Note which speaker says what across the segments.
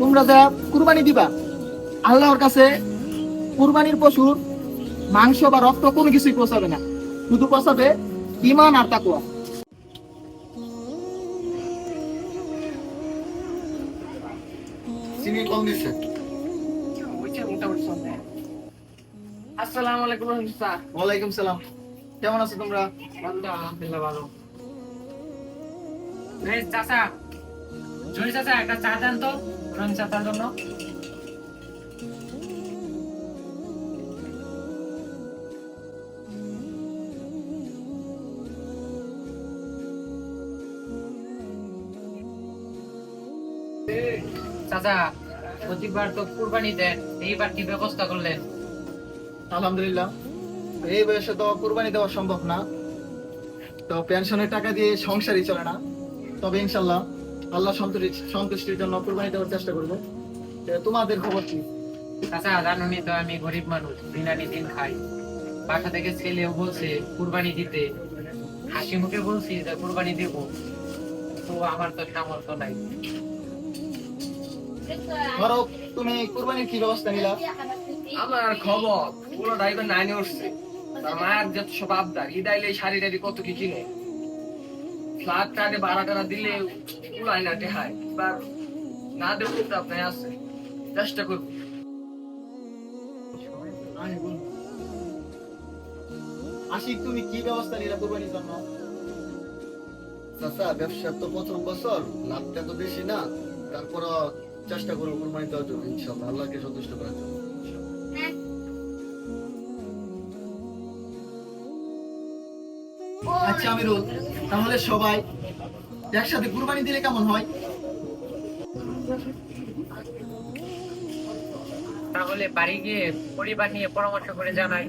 Speaker 1: তোমরা যা কুরবানি দিবা আল্লাহর কাছে কুরবানির পশুর মাংস বা রক্ত কোনো কিছুই পৌঁছাবে না। শুধু পৌঁছাবে ইমান আর তাকুয়া
Speaker 2: আসসালামু আলাইকুম স্যার।
Speaker 1: ওয়ালাইকুম সালাম। কেমন আছো তোমরা?
Speaker 2: আলহামদুলিল্লাহ ভালো। চাচা জয় চাচা একটা চা দেন তো। রং জন্য। চাচা, প্রতিবার তো কুরবানি দেন, এইবার কি ব্যবস্থা করলেন?
Speaker 1: আলহামদুলিল্লাহ, এই বয়সে তো কুরবানি দেওয়া সম্ভব না। তো পেনশনের টাকা দিয়ে সংসারই চলে না। তবে ইনশাল্লাহ আল্লাহ সন্তুষ্টির জন্য কুরবানি দেওয়ার চেষ্টা করব। তোমাদের খবর কি?
Speaker 2: চাচা জানুনি তো আমি গরিব মানুষ দিন আনি দিন খাই। বাসা থেকে ছেলেও বলছে কুরবানি দিতে। হাসি মুখে বলছি যে কুরবানি দেব। তো আমার তো সামর্থ্য নাই।
Speaker 1: ধরো তুমি কুরবানির কি ব্যবস্থা নিলা?
Speaker 3: আমার খবর পুরো ড্রাইভার নাইনে উঠছে। তার মায়ের যত সব আবদার ইদাইলে শাড়ি টাড়ি কত কি কিনে? ফ্লাট টাটে বাড়া টাড়া দিলে উড়াই না টেহায় এবার না দেবো তো আপনার আছে চেষ্টা করব।
Speaker 1: আশিক তুমি কি ব্যবস্থা নিলা কুরবানির জন্য?
Speaker 4: চাচা ব্যবসার তো প্রথম বছর লাভটা তো বেশি না তারপর চেষ্টা করব কোরবানি দেওয়ার জন্য ইনশাল্লাহ আল্লাহকে সন্তুষ্ট করার জন্য।
Speaker 1: আচ্ছা আমিরুল তাহলে সবাই একসাথে কুরবানি দিলে কেমন হয়?
Speaker 2: তাহলে বাড়ি গিয়ে পরিবার নিয়ে পরামর্শ করে জানাই।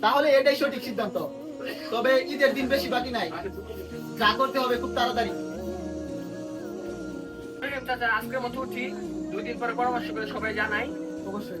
Speaker 1: তাহলে এটাই সঠিক সিদ্ধান্ত। তবে ঈদের দিন বেশি বাকি নাই। যা করতে হবে খুব তাড়াতাড়ি।
Speaker 3: আজকের মতো উঠি। দুই দিন পরে পরামর্শ করে সবাই জানাই।
Speaker 1: অবশ্যই।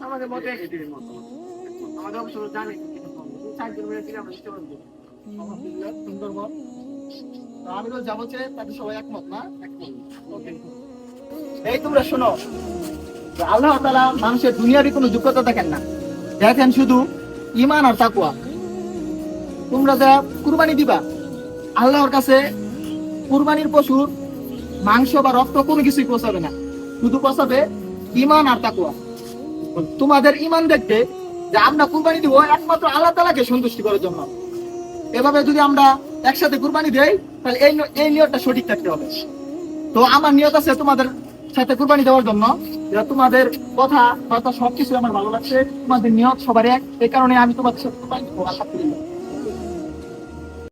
Speaker 3: আমাদের মতে আমাদের অবশ্য জানে চারজন মিলে দিলে আমরা
Speaker 1: আলহামদুলিল্লাহ সুন্দর মত তো আমিরুল যা বলছে তাতে সবাই একমত না? একমত। ওকে। এই তোমরা শোনো আল্লাহ তাআলা মানুষের দুনিয়ারই কোনো যোগ্যতা দেখেন না। দেখেন শুধু ইমান আর তাকুয়া তোমরা যা কুরবানি দিবা আল্লাহর কাছে কুরবানির পশুর মাংস বা রক্ত কোনো কিছুই পৌঁছাবে না। শুধু পৌঁছাবে ইমান আর তাকুয়া তোমাদের ইমান দেখতে যে আমরা কুরবানি দিব একমাত্র আল্লাহ তালাকে সন্তুষ্টি করার জন্য। এভাবে যদি আমরা একসাথে কুরবানি দেই, তাহলে এই এই নিয়তটা সঠিক থাকতে হবে। তো আমার নিয়ত আছে তোমাদের সাথে কুরবানি দেওয়ার জন্য তোমাদের কথা কথা সবকিছু আমার ভালো লাগছে, তোমাদের নিয়ত সবার এক। এই কারণে আমি তোমাদের সাথে কুরবানি দেবো, আলহামদুলিল্লাহ।